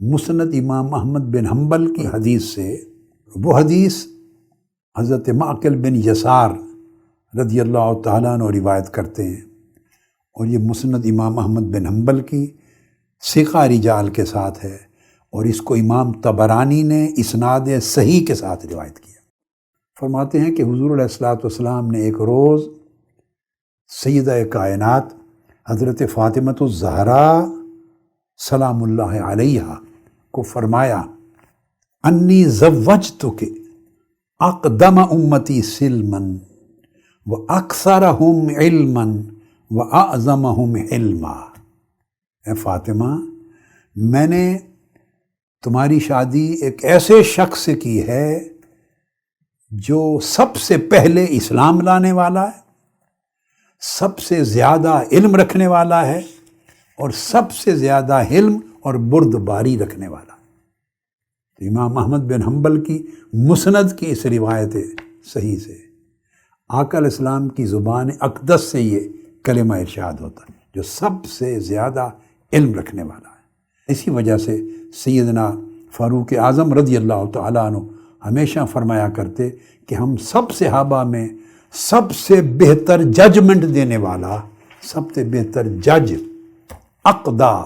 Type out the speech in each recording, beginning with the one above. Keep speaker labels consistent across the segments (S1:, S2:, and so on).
S1: مسند امام احمد بن حنبل کی حدیث سے، وہ حدیث حضرت معقل بن یسار رضی اللہ تعالیٰ عنہ روایت کرتے ہیں۔ اور یہ مسند امام احمد بن حنبل کی سکھا رجال کے ساتھ ہے۔ اور اس کو امام تبرانی نے اسناد صحیح کے ساتھ روایت کیا۔ فرماتے ہیں کہ حضور علیہ السلاۃ والسلام نے ایک روز سیدہ کائنات حضرت فاطمۃ الزہرا سلام اللہ علیہ کو فرمایا، انی زوج تو کہ اقدم امتی سلمن و اکثر ہم علمن و اعظم ہم علما۔ اے فاطمہ، میں نے تمہاری شادی ایک ایسے شخص سے کی ہے جو سب سے پہلے اسلام لانے والا ہے، سب سے زیادہ علم رکھنے والا ہے اور سب سے زیادہ علم اور برد باری رکھنے والا۔ تو امام محمد بن حنبل کی مسند کی اس روایت صحیح سے۔ آکل اسلام کی زبان اقدس سے یہ کلمہ ارشاد ہوتا ہے، جو سب سے زیادہ علم رکھنے والا ہے۔ اسی وجہ سے سیدنا فاروق اعظم رضی اللہ تعالیٰ عنہ ہمیشہ فرمایا کرتے کہ ہم سب صحابہ میں سب سے بہتر ججمنٹ دینے والا، سب سے بہتر جج اقدا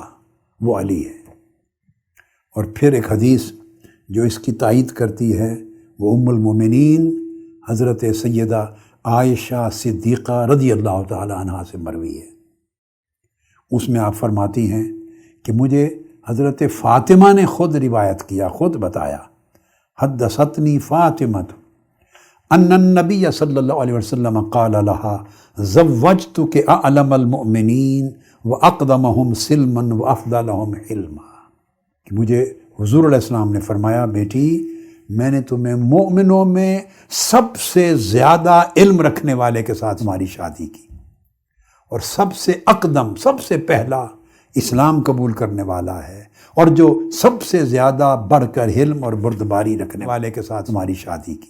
S1: وہ علی ہے۔ اور پھر ایک حدیث جو اس کی تائید کرتی ہے، وہ ام المومنین حضرت سیدہ عائشہ صدیقہ رضی اللہ تعالی عنہ سے مروی ہے۔ اس میں آپ فرماتی ہیں کہ مجھے حضرت فاطمہ نے خود روایت کیا، خود بتایا حد ستنی فاطمت ان النبی صلی اللہ علیہ وسلم قال لها، زوجتك اعلم المؤمنین و اقدمہم سلما و افضلہم علما. کہ مجھے حضور علیہ السلام نے فرمایا، بیٹی، میں نے تمہیں مومنوں میں سب سے زیادہ علم رکھنے والے کے ساتھ تمہاری شادی کی اور سب سے اقدم، سب سے پہلا اسلام قبول کرنے والا ہے اور جو سب سے زیادہ بڑھ کر علم اور بردباری رکھنے والے کے ساتھ تمہاری شادی کی۔